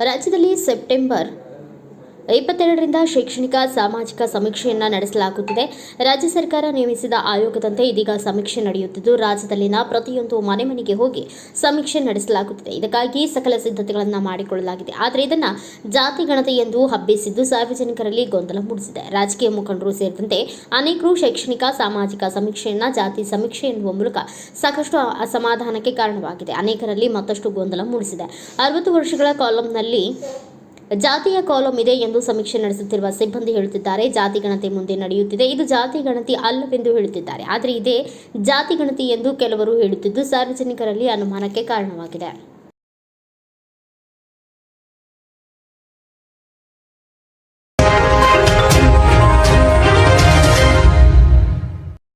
ರಾಜ್ಯದಲ್ಲಿ ಸೆಪ್ಟೆಂಬರ್ ಇಪ್ಪತ್ತೆರಡರಿಂದ ಶೈಕ್ಷಣಿಕ, ಸಾಮಾಜಿಕ ಸಮೀಕ್ಷೆಯನ್ನ ನಡೆಸಲಾಗುತ್ತಿದೆ. ರಾಜ್ಯ ಸರ್ಕಾರ ನೇಮಿಸಿದ ಆಯೋಗದಂತೆ ಇದೀಗ ಸಮೀಕ್ಷೆ ನಡೆಯುತ್ತಿದ್ದು, ರಾಜ್ಯದಲ್ಲಿನ ಪ್ರತಿಯೊಂದು ಮನೆ ಮನೆಗೆ ಹೋಗಿ ಸಮೀಕ್ಷೆ ನಡೆಸಲಾಗುತ್ತಿದೆ. ಇದಕ್ಕಾಗಿ ಸಕಲ ಸಿದ್ಧತೆಗಳನ್ನು ಮಾಡಿಕೊಳ್ಳಲಾಗಿದೆ. ಆದರೆ ಇದನ್ನು ಜಾತಿ ಗಣತಿ ಎಂದು ಹಬ್ಬಿಸಿದ್ದು ಸಾರ್ವಜನಿಕರಲ್ಲಿ ಗೊಂದಲ ಮೂಡಿಸಿದೆ. ರಾಜಕೀಯ ಮುಖಂಡರು ಸೇರಿದಂತೆ ಅನೇಕರು ಶೈಕ್ಷಣಿಕ, ಸಾಮಾಜಿಕ ಸಮೀಕ್ಷೆಯನ್ನು, ಜಾತಿ ಸಮೀಕ್ಷೆ ಎನ್ನುವ ಮೂಲಕ ಸಾಕಷ್ಟು ಅಸಮಾಧಾನಕ್ಕೆ ಕಾರಣವಾಗಿದೆ. ಅನೇಕರಲ್ಲಿ ಮತ್ತಷ್ಟು ಗೊಂದಲ ಮೂಡಿಸಿದೆ. ಅರವತ್ತು ವರ್ಷಗಳ ಕಾಲಂನಲ್ಲಿ ಜಾತಿಯ ಕಾಲಂ ಇದೆ ಎಂದು ಸಮೀಕ್ಷೆ ನಡೆಸುತ್ತಿರುವ ಸಿಬ್ಬಂದಿ ಹೇಳುತ್ತಿದ್ದಾರೆ. ಜಾತಿ ಗಣತಿ ಮುಂದೆ ನಡೆಯುತ್ತಿದೆ. ಇದು ಜಾತಿ ಗಣತಿ ಅಲ್ಲವೆಂದು ಹೇಳುತ್ತಿದ್ದಾರೆ. ಆದರೆ ಇದೇ ಜಾತಿ ಗಣತಿ ಎಂದು ಕೆಲವರು ಹೇಳುತ್ತಿದ್ದು, ಸಾರ್ವಜನಿಕರಲ್ಲಿ ಅನುಮಾನಕ್ಕೆ ಕಾರಣವಾಗಿದೆ.